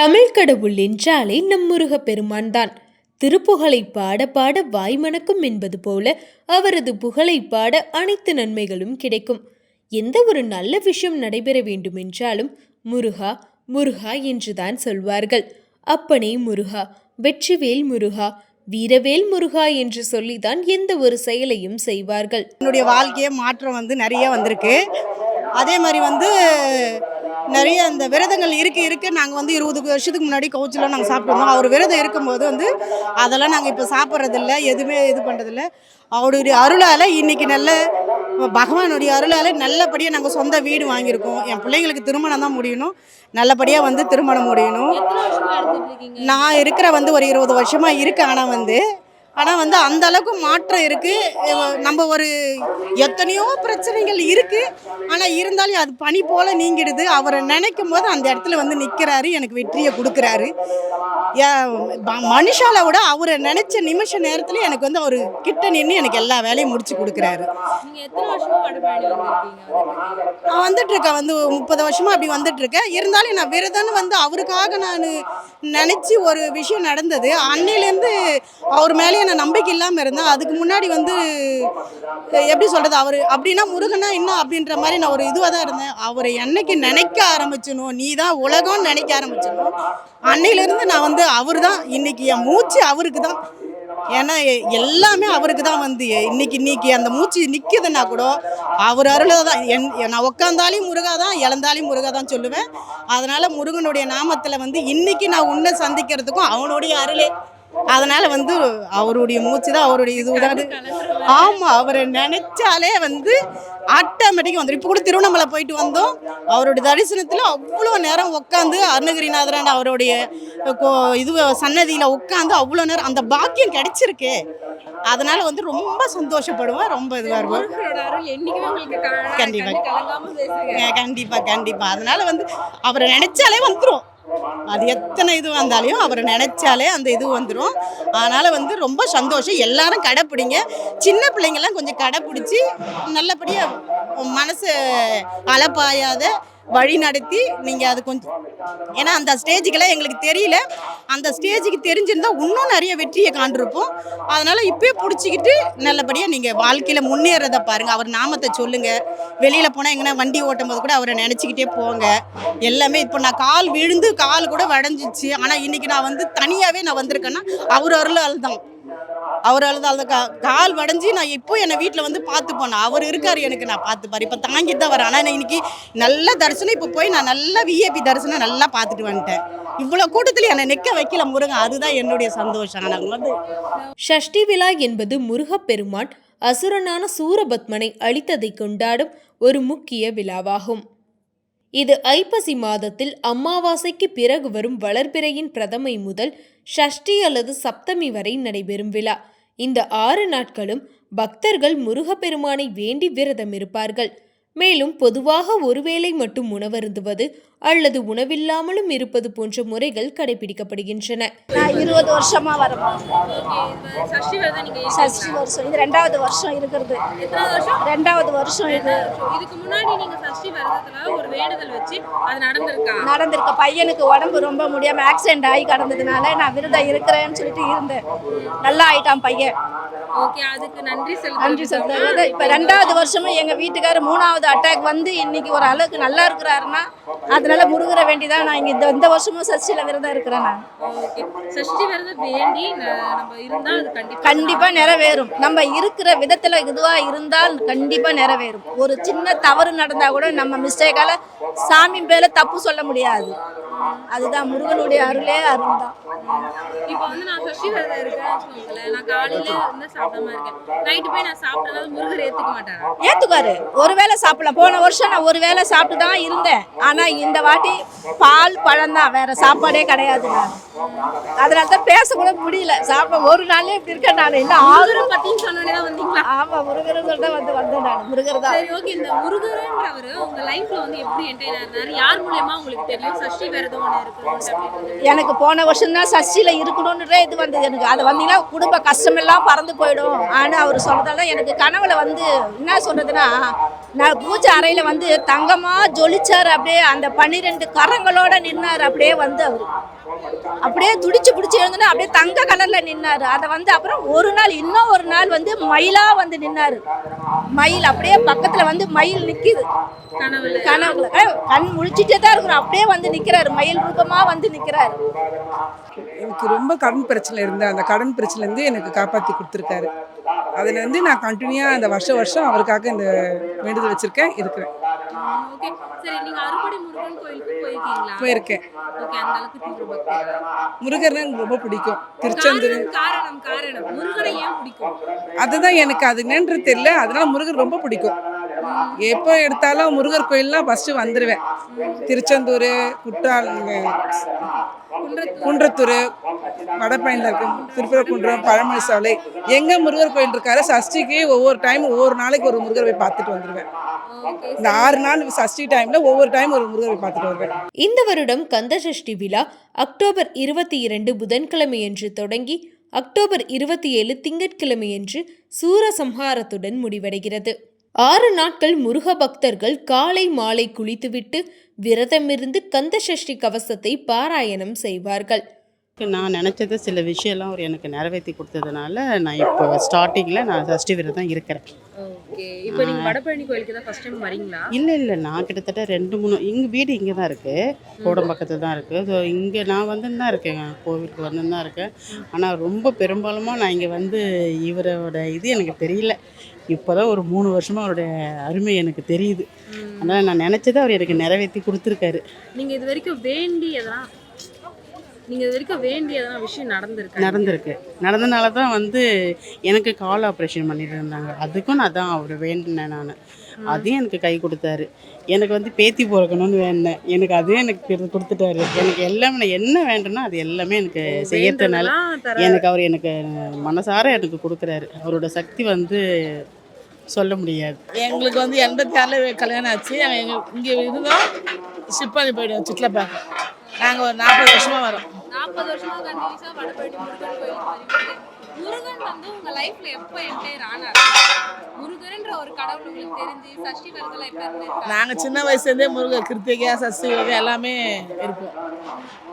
தமிழ் கடவுள் என்றாலே நம் முருகப் பெருமான் தான். திருப்புகழை பாட பாட வாய் மணக்கும் என்பது போல அவரது புகழை பாட அனைத்து நன்மைகளும் கிடைக்கும். எந்த ஒரு நல்ல விஷயம் நடைபெற வேண்டுமென்றாலும் முருகா முருகா என்றுதான் சொல்வார்கள். அப்பனே முருகா வெற்றிவேல் முருகா வீரவேல் முருகா என்று சொல்லிதான் எந்த ஒரு செயலையும் செய்வார்கள். என்னுடைய வாழ்க்கையை மாற்றம் வந்து நிறைய வந்திருக்கு. அதே மாதிரி வந்து நிறைய அந்த விரதங்கள் இருக்க இருக்க. நாங்கள் வந்து இருபது வருஷத்துக்கு முன்னாடி கவுச்சிலாம் நாங்கள் சாப்பிட்டுருந்தோம். அவர் விரதம் இருக்கும்போது வந்து அதெல்லாம் நாங்கள் இப்போ சாப்பிட்றதில்ல எதுவுமே இது பண்ணுறதில்ல அவருடைய அருளால் இன்னைக்கு நல்ல பகவானுடைய அருளால் நல்லபடியாக நாங்கள் சொந்த வீடு வாங்கியிருக்கோம். என் பிள்ளைங்களுக்கு திருமணம் தான் முடியணும். நல்லபடியாக வந்து திருமணம் முடியணும். நான் இருக்கிற வந்து ஒரு இருபது வருஷமாக இருக்கேன். ஆனால் வந்து ஆனால் வந்து அந்த அளவுக்கு மாற்றம் இருக்குது நம்ம ஒரு எத்தனையோ பிரச்சனைகள் இருக்குது ஆனால் இருந்தாலும் அது பனி போல் நீங்கிடுது. அவரை நினைக்கும் போது அந்த இடத்துல வந்து நிற்கிறாரு எனக்கு வெற்றியை கொடுக்குறாரு. மனுஷால விட அவரை நினச்ச நிமிஷ நேரத்தில் எனக்கு வந்து அவர் கிட்ட நின்று எனக்கு எல்லா வேலையும் முடிச்சு கொடுக்குறாரு. நான் வந்துட்டு இருக்கேன் வந்து முப்பது வருஷமா அப்படி வந்துட்டு இருக்கேன் இருந்தாலும் நான் விரதம்னு வந்து அவருக்காக நான் நினச்சி ஒரு விஷயம் நடந்தது. அன்னையிலேருந்து அவர் மேலேயே அந்த நம்பிக்கை இல்லாமல் இருந்தேன் அதுக்கு முன்னாடி வந்து எப்படி சொல்கிறது அவர் அப்படின்னா முருகனா என்ன அப்படின்ற மாதிரி நான் ஒரு இதுவாக தான் இருந்தேன். அவரை என்னைக்கு நினைக்க ஆரம்பிச்சனோ நீ தான் உலகம்னு நினைக்க ஆரம்பிச்சணும் அன்னையிலேருந்து நான் வந்து அவர் தான் இன்னைக்கு என் மூச்சு அவருக்கு தான் ஏன்னா எல்லாமே அவருக்கு தான் வந்து இன்னைக்கு இன்னைக்கு அந்த மூச்சு நிற்கிதுன்னா கூட அவர் அருளை தான் என் நான் உட்காந்தாலையும் முருகா தான் இழந்தாலையும் முருகா தான் சொல்லுவேன். அதனால் முருகனுடைய நாமத்தில் வந்து இன்னைக்கு நான் உன்னை சந்திக்கிறதுக்கும் அவனுடைய அருளே. அதனால வந்து அவருடைய மூச்சு தான் அவருடைய இதுதான் ஆமாம் அவரை நினைச்சாலே வந்து ஆட்டோமேட்டிக்காக வந்துடும் இப்போ கூட திருவண்ணாமலை போயிட்டு வந்தோம். அவருடைய தரிசனத்தில் அவ்வளோ நேரம் உட்காந்து அருணகிரிநாதரான அவருடைய இது சன்னதியில் உட்காந்து அவ்வளோ நேரம் அந்த பாக்கியம் கிடைச்சிருக்கு. அதனால வந்து ரொம்ப சந்தோஷப்படுவேன் ரொம்ப இதுவாக இருக்கும் முருகனோட அருள் என்னைக்குமே உங்களுக்கு க- கண்டிப்பா. கண்ணு கலங்காம பேசுங்க அஹ் கண்டிப்பா கண்டிப்பா. அதனால வந்து அவரை நினைச்சாலே வந்துடும் அது எத்தனை இது வந்தாலையும் அவர் நினைச்சாலே அந்த இது வந்துடும் அதனால் வந்து ரொம்ப சந்தோஷம். எல்லாரும் கடைப்பிடிங்க சின்ன பிள்ளைங்கள்லாம் கொஞ்சம் கடைப்பிடிச்சி நல்லபடியாக மனசு அலப்பாயாத வழி நடத்தி நீங்கள் அது கொஞ்சம் ஏன்னா அந்த ஸ்டேஜுக்கெல்லாம் எங்களுக்கு தெரியல. அந்த ஸ்டேஜுக்கு தெரிஞ்சிருந்தால் இன்னும் நிறைய வெற்றியை காண்டிருப்போம் அதனால் இப்போயே பிடிச்சிக்கிட்டு நல்லபடியாக நீங்கள் வாழ்க்கையில் முன்னேறதை பாருங்கள் அவர் நாமத்தை சொல்லுங்கள் வெளியில் போனால் எங்கன்னா வண்டி ஓட்டும் போது கூட அவரை நினச்சிக்கிட்டே போங்க. எல்லாமே இப்போ நான் கால் விழுந்து கால் கூட வடைஞ்சிச்சு. ஆனால் இன்றைக்கி நான் வந்து தனியாகவே நான் வந்திருக்கேன்னா அவர் அருளால் தான். அவரால் தான் அந்த கா கால் வடைஞ்சி நான் இப்போ என்னை வீட்டில் வந்து பார்த்து போனேன் அவர் இருக்கார் எனக்கு நான் பார்த்துப்பார் இப்போ தாங்கிட்டு தான் வரேன் ஆனால் இன்னைக்கு நல்ல தரிசனம். இப்போ போய் நான் நல்ல விஏபி தரிசனம் நல்லா பார்த்துட்டு வந்துட்டேன். இவ்வளோ கூட்டத்தில் என்னை நிற்க வைக்கல முருகன். அதுதான் என்னுடைய சந்தோஷம். நாங்கள் வந்து ஷஷ்டி விழா என்பது முருகப்பெருமான் அசுரனான சூரபத்மனை அழித்ததை கொண்டாடும் ஒரு முக்கிய விழாவாகும். இது ஐப்பசி மாதத்தில் அமாவாசைக்கு பிறகு வரும் வளர்பிறையின் பிரதமை முதல் ஷஷ்டி அல்லது சப்தமி வரை நடைபெறும் விழா. இந்த ஆறு நாட்களும் பக்தர்கள் முருகப்பெருமானை வேண்டி விரதம் இருப்பார்கள் மேலும் பொதுவாக ஒருவேளை மட்டும் உணவருந்துவது அல்லது உணவில்லாமலும் இருப்பது போன்ற முறைகள் கடைபிடிக்கப்படுகின்றன. நான் இருபது வருஷமா வரேன் ஓகே சஷ்டி வருஷம். இது ரெண்டாவது வருஷம் இருக்கிறது. ரெண்டாவது வருஷம் இது. இதுக்கு முன்னாடி நீங்க சஷ்டி விரதத்துல ஒரு வேண்டுதல் வச்சு அது நடந்திருக்கா? நடந்திருக்க. பையனுக்கு உடம்பு ரொம்ப முடியாம ஆக்சிடென்ட் ஆகி கடந்ததுனால நான் விரதம் இருக்கிறேன்னு சொல்லிட்டு இருந்தேன். நல்லா ஆயிட்டான் பையன். ஓகே அதுக்கு நன்றி நன்றி செலுத்த இப்ப ரெண்டாவது வருஷமும் எங்க வீட்டுக்காரர் மூணாவது அட்டாக் வந்து இன்னைக்கு ஒரு அளவுக்கு நல்லா இருக்கிறாருன்னா அதனால முருகரை வேண்டிதான் நான் இங்க இந்த இந்த வருஷமும் சஷ்டியில விரதம் இருக்கிறேன் நான். சஷ்டி விரதம் வேண்டி நம்ம இருந்தா அது நிறைவேறும். நம்ம இருக்கிற விதத்துல இதுவா இருந்தால் கண்டிப்பா நிறைவேறும். ஒரு சின்ன தவறு நடந்தா கூட நம்ம மிஸ்டேக்கால சாமி பேர்ல தப்பு சொல்ல முடியாது. அதுதான் முருகனுடைய அருளே அருள் தான் இப்போ வந்து நான் சஷ்டி விரதம் இருக்கேன்னு வச்சுக்கோங்களேன். நான் காலையில இருந்து சாப்பிடாம இருக்கேன். நைட்டு போய் நான் சாப்பிட்டனால முருகர் ஏத்துக்க மாட்டாரா? ஏத்துக்காரு ஒரு வேளை சாப்பிடலாம். போன வருஷம் நான் ஒரு வேளை சாப்பிட்டு தான் இருந்தேன். ஆனா இந்த வாட்டி பால் பழம் தான். வேற சாப்பாடே கிடையாது நான். அதனால தான் பேச கூட முடியல. சாப்பிட ஒரு நாளே இப்படி இருக்கேன் நான். இன்னும் ஆறு பத்தின்னு சொன்னோடனே தான் வந்தீங்களா? ஆமா முருகர் சொல்லிட்டு வந்து வந்தேன் நான். முருகர் தான். சரி ஓகே இந்த முருகர்ன்றவர் உங்க லைஃப்ல வந்து எப்படி என்டர்டைன் ஆனாரு? யார் மூலியமா உங்களுக்கு தெரியும்? சஷ்டி விரதம் எனக்கு போன வருஷம் தான் சஷ்டியில் இருக்கணுன்ற இது வந்தது எனக்கு. அது வந்தீங்கன்னா குடும்ப கஷ்டமெல்லாம் பறந்து போயிடும். ஆனால் அவர் சொல்கிறதால எனக்கு கனவுல வந்து என்ன சொல்றதுன்னா நான் பூஜை அறையில் வந்து தங்கமாக ஜொலிச்சார் அப்படியே அந்த பன்னிரெண்டு கரங்களோட நின்னார் அப்படியே வந்து அவர். அப்படியே துடிச்சு பிடிச்சி எழுந்துனா அப்படியே தங்க கலர்ல நின்னாரு. அதை வந்து அப்புறம் ஒரு நாள் இன்னும் ஒரு நாள் வந்து மயிலா வந்து நின்னாரு. மயில் அப்படியே பக்கத்துல வந்து மயில் நிக்குது. கனவுல. கண் முழிச்சிட்டே தான் இருக்கிறோம். அப்படியே வந்து நிக்கிறாரு. மயில் ரூபமா வந்து நிக்கிறாரு. எனக்கு ரொம்ப கடன் பிரச்சனை இருந்தேன் அந்த கடன் பிரச்சனைலேருந்து எனக்கு காப்பாற்றி கொடுத்துருக்காரு. அதுலேருந்து நான் கண்டினியூவாக அந்த வருஷம் வருஷம் அவருக்காக இந்த வேண்டுதல் வச்சுருக்கேன் இருக்கிறேன். போயிருக்கேன். எனக்கு ரொம்ப பிடிக்கும். திருச்செந்தூர். அதுதான் எனக்கு அது என்னன்றது தெரியல. அதனால முருகர் ரொம்ப பிடிக்கும். எப்போ எடுத்தாலும் முருகர் கோயில்லாம் ஃபஸ்ட்டு வந்துடுவேன் திருச்செந்தூர் குற்றால குன்றத்தூர் வடபழனியில் இருக்கு திருப்பரங்குன்றம் பழமொழி சாலை. எங்கே முருகர் கோயில் இருக்காரு சஷ்டிக்கு ஒவ்வொரு டைம் ஒவ்வொரு நாளைக்கு ஒரு முருகர் போய் பார்த்துட்டு வந்துடுவேன் இந்த ஆறு நாள் சஷ்டி டைமில் ஒவ்வொரு டைம் ஒரு முருகர் போய் பார்த்துட்டு வருவேன். இந்த வருடம் கந்தசஷ்டி விழா அக்டோபர் இருபத்தி இரண்டு புதன்கிழமையன்று தொடங்கி அக்டோபர் இருபத்தி ஏழு திங்கட்கிழமையன்று சூரசம்ஹாரத்துடன் முடிவடைகிறது. ஆறு நாட்கள் முருக பக்தர்கள் காலை மாலை குளித்துவிட்டு விரதமிருந்து கந்தசஷ்டி கவசத்தை பாராயணம் செய்வார்கள். நான் நினச்சது சில விஷயம்லாம் அவர் எனக்கு நிறைவேற்றி கொடுத்ததுனால நான் இப்போ ஸ்டார்டிங்கில் நான் சஷ்டி விரதம் இருக்கிறேன். ஓகே. இப்போ நீங்க வடபழனி கோயிலுக்கு தான் ஃபர்ஸ்ட் டைம் வரீங்களா? இல்லை இல்லை. நான் கிட்டத்தட்ட ரெண்டு மூணு எங்கள் வீடு இங்கே தான் இருக்குது கோடம்பக்கத்தில் தான் இருக்குது ஸோ இங்கே நான் வந்து தான் இருக்கேன். கோவிலுக்கு வந்து தான் இருக்கேன். ஆனால் ரொம்ப பெரும்பாலுமா நான் இங்கே வந்து இவரோட இது எனக்கு தெரியல. இப்போ தான் ஒரு மூணு வருஷமாக அவருடைய அருமை எனக்கு தெரியுது. அதனால் நான் நினச்சதை அவர் எனக்கு நிறைவேற்றி கொடுத்துருக்காரு. நீங்க இது வரைக்கும் வேண்டி எதனா நீங்க இது வரைக்கும் வேண்டி எதனா விஷயம் நடந்திருக்கா? நடந்திருக்கு. நடந்தனால தான் வந்து எனக்கு கால் ஆப்ரேஷன் பண்ணிட்டு இருந்தாங்க. அதுக்கும் நான் தான் அவர் வேண்டினேன் நான். அதையும் எனக்கு கை கொடுத்தாரு. எனக்கு வந்து பேத்தி பிறக்கணும்னு வேண்டினேன். எனக்கு அதையும் எனக்கு கொடுத்துட்டாரு. எனக்கு எல்லாமே நான் என்ன வேண்டுனோ அது எல்லாமே எனக்கு செய்யறதுனால எனக்கு அவர் எனக்கு மனசார எனக்கு கொடுக்குறாரு. அவரோட சக்தி வந்து சொல்ல முடியாது. எங்களுக்கு வந்து எண்பத்தி ஆறில் கல்யாணம் ஆச்சு. எங்கள் இங்கே இருந்தோம். ஷிப் பண்ணி போயிடுவோம் சிட்லப்பாக்க நாங்கள் ஒரு நாற்பது வருஷமாக வரோம். நாற்பது வருஷமா கண்டினியூஸா வடபழனி முருகன் முருகன் வந்து உங்க லைஃப்ல எப்போ என்டர் ஆனார்? முருகன்ற ஒரு கடவுள் உங்களுக்கு தெரிஞ்சு சஷ்டி விரதம் எப்ப இருந்து? நாங்கள் சின்ன வயசுலேருந்தே முருகர் கிருத்திகா சஷ்டி விரதம் எல்லாமே இருப்போம்.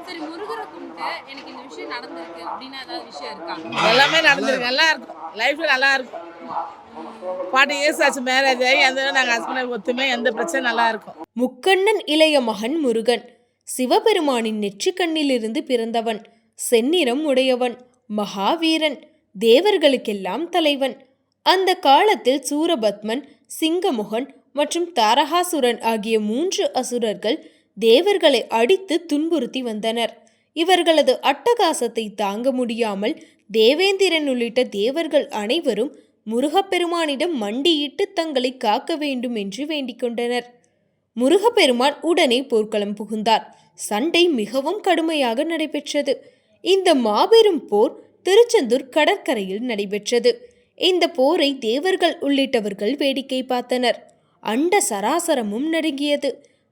சரி முருகரை கும்பிட்டு எனக்கு இந்த விஷயம் நடந்திருக்கு அப்படின்னா ஏதாவது விஷயம் இருக்கா? எல்லாமே நடந்திருக்கு. நல்லா இருக்கும் லைஃப்பில் நல்லா இருக்கும் ஃபார்ட்டி இயர்ஸ் ஆச்சு மேரேஜ் ஆகி எந்த நாங்கள் ஹஸ்பண்ட் ஒத்துமே எந்த பிரச்சனை நல்லா இருக்கும் முக்கண்ணன் இளைய மகன் முருகன். சிவபெருமானின் நெற்றிக்கண்ணிலிருந்து பிறந்தவன். செந்நிறம் உடையவன். மகாவீரன். தேவர்களுக்கெல்லாம் தலைவன். அந்த காலத்தில் சூரபத்மன் சிங்கமுகன் மற்றும் தாரகாசுரன் ஆகிய மூன்று அசுரர்கள் தேவர்களை அடித்து துன்புறுத்தி வந்தனர். இவர்களது அட்டகாசத்தை தாங்க முடியாமல் தேவேந்திரன் உள்ளிட்ட தேவர்கள் அனைவரும் முருகப்பெருமானிடம் மண்டியிட்டு தங்களை காக்க வேண்டும் என்று வேண்டிக் கொண்டனர். முருகப்பெருமான் உடனே போர்க்களம் புகுந்தார். சண்டை மிகவும் கடுமையாக நடைபெற்றது. இந்த மாபெரும் போர் திருச்செந்தூர் கடற்கரையில் நடைபெற்றது. இந்த போரை தேவர்கள் உள்ளிட்டவர்கள் வேடிக்கை பார்த்தனர். அண்ட சராசரமும் நடுங்கியது.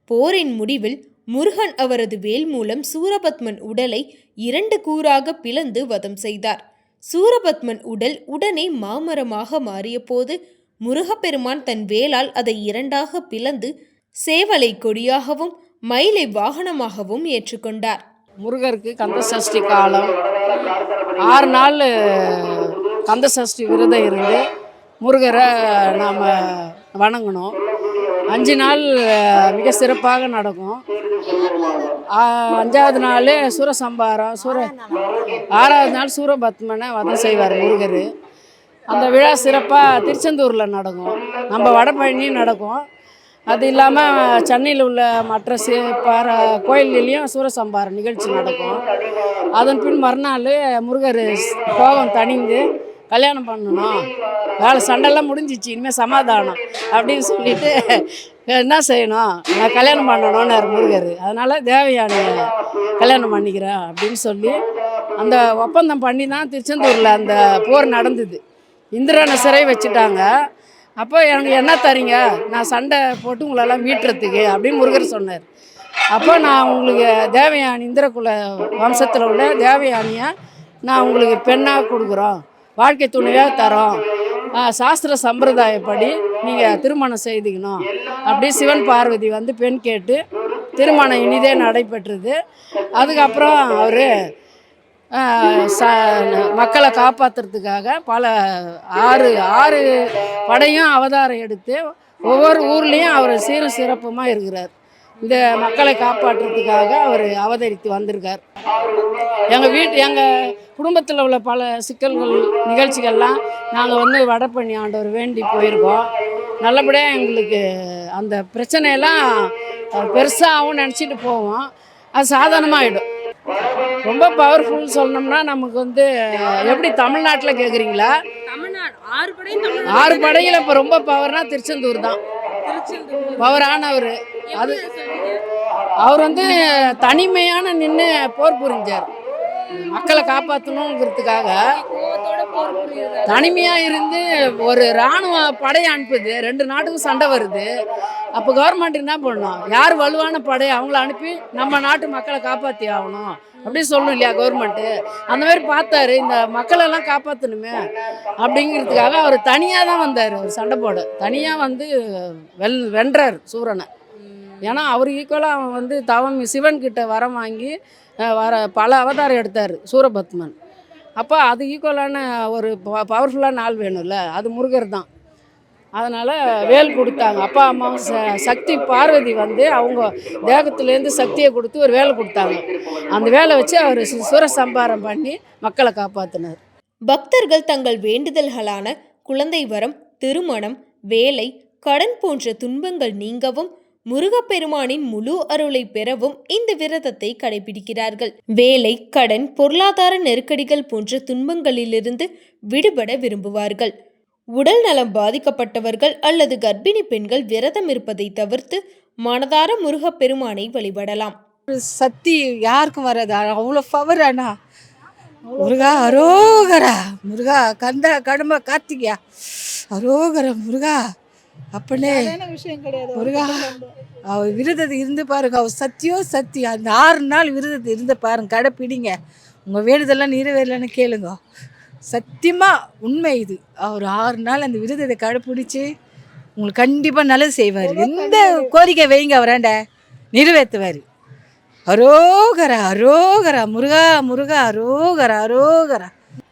போரின் முடிவில் முருகன் அவரது வேல் மூலம் சூரபத்மன் உடலை இரண்டு கூறாக பிளந்து வதம் செய்தார். சூரபத்மன் உடல் உடனே மாமரமாக மாறியபோது முருகப்பெருமான் தன் வேலால் அதை இரண்டாக பிளந்து சேவலை கொடியாகவும் மயிலை வாகனமாகவும் ஏற்றுக்கொண்டார். முருகருக்கு கந்த சஷ்டி காலம். ஆறு நாள் கந்த சஷ்டி விரதம் இருந்து முருகரை நாம் வணங்கணும். அஞ்சு நாள் மிக சிறப்பாக நடக்கும். அஞ்சாவது நாள் சூரசம்பாரம் சூர ஆறாவது நாள் சூரபத்மனை வதம் செய்வார் முருகர். அந்த விழா சிறப்பாக திருச்செந்தூரில் நடக்கும். நம்ம வடபழனி நடக்கும். அது இல்லாமல் சென்னையில் உள்ள மற்ற சி பார கோயில்லையும் சூரசம்பார நிகழ்ச்சி நடக்கும். அதன் பின் மறுநாள் முருகர் கோபம் தணிந்து கல்யாணம் பண்ணணும். வேலை சண்டைலாம் முடிஞ்சிச்சு இனிமேல் சமாதானம் அப்படின்னு சொல்லிட்டு என்ன செய்யணும்? நான் கல்யாணம் பண்ணணும்னாரு முருகர். அதனால் தேவையான கல்யாணம் பண்ணிக்கிறேன் அப்படின்னு சொல்லி அந்த ஒப்பந்தம் பண்ணி தான் திருச்செந்தூரில் அந்த போர் நடந்தது. இந்திரனை சிறை வச்சுட்டாங்க. அப்போ எனக்கு என்ன தரீங்க? நான் சண்டை போட்டு உங்களெல்லாம் மீட்டுறதுக்கு அப்படின்னு முருகர் சொன்னார். அப்போ நான் உங்களுக்கு தேவயானி இந்திரகுல வம்சத்தில் உள்ள தேவயானியை நான் உங்களுக்கு பெண்ணாக கொடுக்குறோம். வாழ்க்கை துணையாக தரோம். சாஸ்திர சம்பிரதாயப்படி நீங்கள் திருமணம் செய்துக்கணும். அப்படி சிவன் பார்வதி வந்து பெண் கேட்டு திருமணம் இனிதே நடைபெற்றது. அதுக்கப்புறம் அவர் ச மக்களை காப்பாற்றுறதுக்காக பல ஆறு ஆறு படையும் அவதாரம் எடுத்து ஒவ்வொரு ஊர்லேயும் அவர் சீரும் சிறப்புமாக இருக்கிறார். இந்த மக்களை காப்பாற்றுறதுக்காக அவர் அவதரித்து வந்திருக்கார். எங்கள் வீட்டு எங்கள் குடும்பத்தில் உள்ள பல சிக்கல்கள் நிகழ்ச்சிகள்லாம் நாங்கள் வந்து வடப்பண்ணி ஆண்டவர் வேண்டி போயிருக்கோம். நல்லபடியாக எங்களுக்கு அந்த பிரச்சனையெல்லாம் பெருசாகவும் நினச்சிட்டு போவோம். அது சாதாரணமாகிடும் ரொம்ப பவர்ஃபுல் சொன்னோம்னா நமக்கு வந்து எப்படி தமிழ்நாட்டில் கேட்குறீங்களா ஆறு படையில் இப்போ ரொம்ப பவர்னா திருச்செந்தூர் தான். பவரானவர் அது அவர் வந்து தனிமையான நின்று போர் புரிஞ்சார். மக்களை காப்பாற்றணுங்கிறதுக்காக தனிமையாக இருந்து ஒரு இராணுவ படையை அனுப்புது. ரெண்டு நாட்டுக்கும் சண்டை வருது. அப்போ கவர்மெண்ட் என்ன பண்ணணும் யார் வலுவான படை? அவங்கள அனுப்பி நம்ம நாட்டு மக்களை காப்பாற்றி ஆகணும். அப்படின்னு சொல்லணும் இல்லையா கவர்மெண்ட்டு அந்த மாதிரி பார்த்தாரு. இந்த மக்களெல்லாம் காப்பாற்றணுமே அப்படிங்கிறதுக்காக அவர் தனியாக தான் வந்தார். அவர் சண்டை போட. தனியாக வந்து வெல் வென்றார் சூரனை. ஏன்னா அவர் ஈக்குவலாக அவன் வந்து தவம் சிவன்கிட்ட வரம் வாங்கி வர பல அவதாரம் எடுத்தார் சூரபத்மன். அப்போ அது ஈக்குவலான ஒரு பவர்ஃபுல்லான ஆள் வேணும்ல அது முருகர் தான். அதனால் வேல் கொடுத்தாங்க. அப்பா அம்மாவும் ச சக்தி பார்வதி வந்து அவங்க தேகத்துலேருந்து சக்தியை கொடுத்து ஒரு வேலை கொடுத்தாங்க. அந்த வேலை வச்சு அவர் சூரசம்பாரம் பண்ணி மக்களை காப்பாற்றினார் பக்தர்கள் தங்கள் வேண்டுதல்களான குழந்தை வரம் திருமணம் வேலை கடன் போன்ற துன்பங்கள் நீங்கவும் முருகப்பெருமானின் முழு அருளை பெறவும் இந்த விரதத்தை கடைபிடிக்கிறார்கள். வேலை கடன் பொருளாதார நெருக்கடிகள் போன்ற துன்பங்களிலிருந்து விடுபட விரும்புவார்கள். உடல் நலம் பாதிக்கப்பட்டவர்கள் அல்லது கர்ப்பிணி பெண்கள் விரதம் இருப்பதை தவிர்த்து மனதார முருகப்பெருமானை வழிபடலாம். சக்தி யாருக்கும் வராது அவ்வளோ பவர் அண்ணா முருகா அரோகரா. முருகா கந்த கடமை கார்த்திகையா அரோகரா முருகா. அப்பனே முருகா அவர் விரதத்தை இருந்து பாருங்க. அவர் சத்தியோ சத்தி அந்த ஆறு நாள் விரதத்தை இருந்து பாருங்க. கடைப்பிடிங்க. உங்கள் வேண்டுதெல்லாம் நிறைவேறலன்னு கேளுங்க. சத்தியமாக உண்மை இது. அவர் ஆறு நாள் அந்த விரதத்தை கடைப்பிடிச்சு உங்களுக்கு கண்டிப்பாக நல்லது செய்வார். எந்த கோரிக்கை வைங்க அவராண்ட நிறைவேற்றுவார். அரோகரா அரோகரா. முருகா முருகா அரோகரா அரோகரா.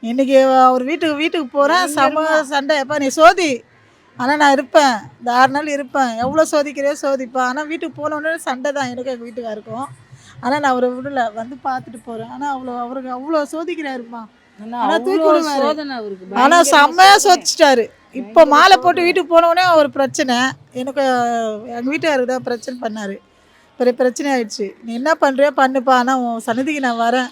இன்னைக்கு அவர் வீட்டுக்கு வீட்டுக்கு போகிறேன் செம சண்டை. எப்பா நீ சோதி. ஆனால் நான் இருப்பேன். இந்த ஆறு நாள் இருப்பேன். எவ்வளோ சோதிக்கிறியோ சோதிப்பேன் ஆனால் வீட்டுக்கு போனோடனே சண்டை தான் எனக்கு எங்கள் வீட்டுக்காருக்கும். ஆனால் நான் அவரை விடல. வந்து பார்த்துட்டு போகிறேன் ஆனால் அவ்வளோ அவருக்கு அவ்வளோ சோதிக்கிறாருமா ஆனா தூக்கி விடுவாரு. ஆனால் செம்மையாக சோதிச்சிட்டாரு. இப்போ மாலை போட்டு வீட்டுக்கு போனோடனே ஒரு பிரச்சனை. எனக்கு எங்கள் வீட்டுக்காருக்கு தான் பிரச்சனை பண்ணார். பெரிய பிரச்சனை ஆயிடுச்சு. நீ என்ன பண்ணுறியோ பண்ணுப்பா. ஆனால் உன் சன்னதிக்கு நான் வரேன்.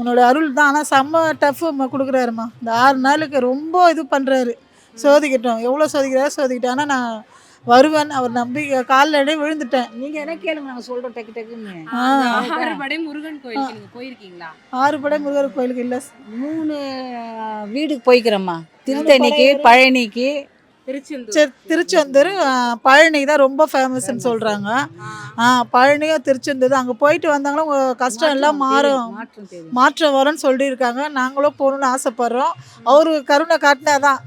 உன்னோட அருள் தான். ஆனால் செம்ம டஃப் கொடுக்குறாருமா இந்த ஆறு நாளுக்கு ரொம்ப இது பண்ணுறாரு சோதிக்கட்டும். எவ்வளோ சோதிக்கிறாரோ சோதிக்கிட்டோம். ஆனால் நான் வருவேன். அவர் நம்பி காலில் விழுந்துட்டேன். நீங்கள் என்ன கேளுங்க. நாங்கள் சொல்கிறோம் டக்கு டக்குன்னு. ஆ, ஆறு படை முருகன் கோயிலுக்கு நீங்க போயிருக்கீங்களா? ஆறு படை முருகர் கோயிலுக்கு இல்லை. மூணு வீடுக்கு போய்க்கிறோம்மா. திருத்தணிக்கு பழனிக்கு. திருச்செந்தூர். சரி திருச்செந்தூர் ஆ, பழனி தான் ரொம்ப ஃபேமஸ்ன்னு சொல்கிறாங்க ஆ பழனியும் திருச்செந்தூர் அங்கே போயிட்டு வந்தாங்கன்னா உங்கள் கஷ்டம் எல்லாம் மாறும். மாற்றம் வரும்னு சொல்லியிருக்காங்க. நாங்களும் போகணுன்னு ஆசைப்படுறோம். அவரு கருணை அதுக்கு தான்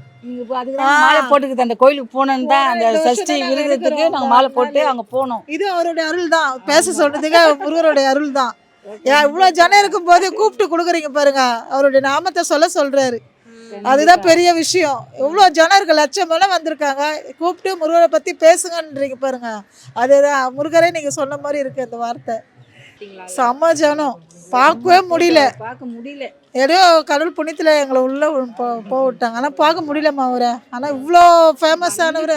மாலை போட்டுக்குது அந்த கோயிலுக்கு போனோன்னு தான் அந்த சஷ்டி விரதத்துக்கு. நாங்கள் மாலை போட்டு. அங்கே போனோம். இது அவருடைய அருள் தான். பேச சொல்றதுக்கு முருகருடைய அருள் தான். ஏன் இவ்வளோ ஜனம் இருக்கும்போது கூப்பிட்டு கொடுக்குறீங்க பாருங்க. அவருடைய நாமத்தை சொல்ல சொல்றாரு. அதுதான் பெரிய விஷயம். எவ்வளோ ஜனம் இருக்கு லட்சம் மேலே வந்திருக்காங்க. கூப்பிட்டு முருகரை பற்றி பேசுங்கன்றீங்க பாருங்க. அதுதான் முருகரே நீங்கள் சொன்ன மாதிரி இருக்கு அந்த வார்த்தை. செம்ம ஜனம். பார்க்கவே முடியல. பார்க்க முடியல. ஏதோ கடவுள் புண்ணியத்தில் எங்களை உள்ள போ போக விட்டாங்க. ஆனால் பார்க்க முடியலம்மா அவரை. ஆனால் இவ்வளோ ஃபேமஸானவர்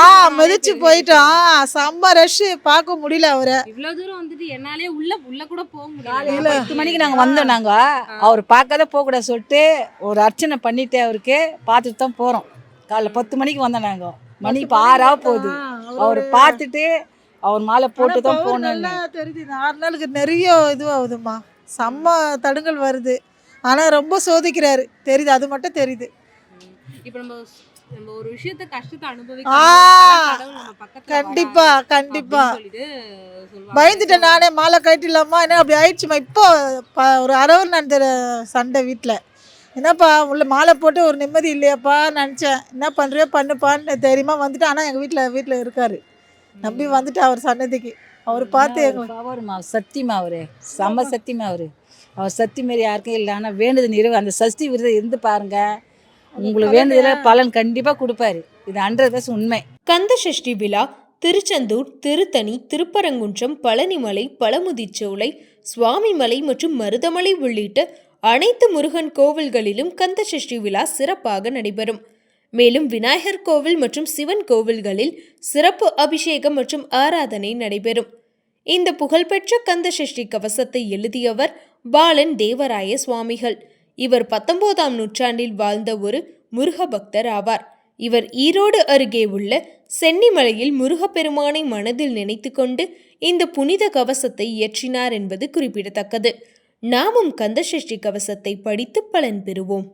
ஆ மிதிச்சு. போயிட்டோம் ஆ, செம்ம ரஷ் பார்க்க முடியல அவரை. இவ்வளவு தூரம் வந்துட்டு என்னாலே உள்ள உள்ள கூட போக காலையில முடியல பத்து மணிக்கு நாங்கள் வந்தோம் நாங்கள் அவர் பார்க்காத போகக்கூடாது சொல்லிட்டு ஒரு அர்ச்சனை பண்ணிட்டு அவருக்கு பார்த்துட்டு தான் போகிறோம் காலைல பத்து மணிக்கு வந்தோம் நாங்கள் மணி இப்போ ஆறாக போகுது. அவர் பார்த்துட்டு அவர் மாலை போட்டு தான் நல்லா தெரியுது. ஆறு நாளுக்கு நிறைய இதுவாகுதும்மா. செம்ம தடுங்கல் வருது. ஆனால் ரொம்ப சோதிக்கிறாரு. தெரியுது அது மட்டும் தெரியுது. இப்ப நம்ம நம்ம ஒரு விஷயத்த கஷ்டத்தை அனுபவிக்க கடவுள் நம்ம பக்கத்துல கண்டிப்பா, கண்டிப்பா. பயந்துட்டேன் நானே மாலை கட்டிடலாமா? என்ன அப்படி ஆயிடுச்சுமா இப்போ ஒரு அரவர் நடந்த சண்டை வீட்டில் என்னப்பா உள்ள மாலை போட்டு ஒரு நிம்மதி இல்லையாப்பா நினச்சேன். என்ன பண்ணுறியோ பண்ணுப்பான்னு தைரியமாக வந்துட்டு ஆனால் எங்கள் வீட்டில் வீட்டில் இருக்கார். நம்பி வந்துட்டு அவர் சன்னதிக்கு. அவர் பார்த்து எங்களுக்கு சத்தியமா அவரு செம்ம சத்தியமா அவரு அவர் சத்தி மாரி யாருக்கும் இல்லை. ஆனால் நிறைவு அந்த சஷ்டி விரதம் இருந்து பாருங்க. உங்களுக்கு வேண்டுதல பலன் கண்டிப்பாக கொடுப்பாரு. இது ஹண்ட்ரட் பர்சன்ட் உண்மை. கந்த சஷ்டி விழா திருச்செந்தூர் திருத்தணி திருப்பரங்குன்றம் பழனிமலை பழமுதிர்ச்சோலை சுவாமிமலை மற்றும் மருதமலை உள்ளிட்ட அனைத்து முருகன் கோவில்களிலும் கந்த சஷ்டி விழா சிறப்பாக நடைபெறும். மேலும் விநாயகர் கோவில் மற்றும் சிவன் கோவில்களில் சிறப்பு அபிஷேகம் மற்றும் ஆராதனை நடைபெறும். இந்த புகழ்பெற்ற கந்த சஷ்டி கவசத்தை எழுதியவர் பாலன் தேவராய சுவாமிகள். இவர் பத்தொன்பதாம் நூற்றாண்டில் வாழ்ந்த ஒரு முருக பக்தர் ஆவார். இவர் ஈரோடு அருகே உள்ள சென்னிமலையில் முருகப்பெருமானை மனதில் நினைத்துக்கொண்டு இந்த புனித கவசத்தை இயற்றினார் என்பது குறிப்பிடத்தக்கது. நாமும் கந்தசஷ்டி கவசத்தை படித்து பலன் பெறுவோம்.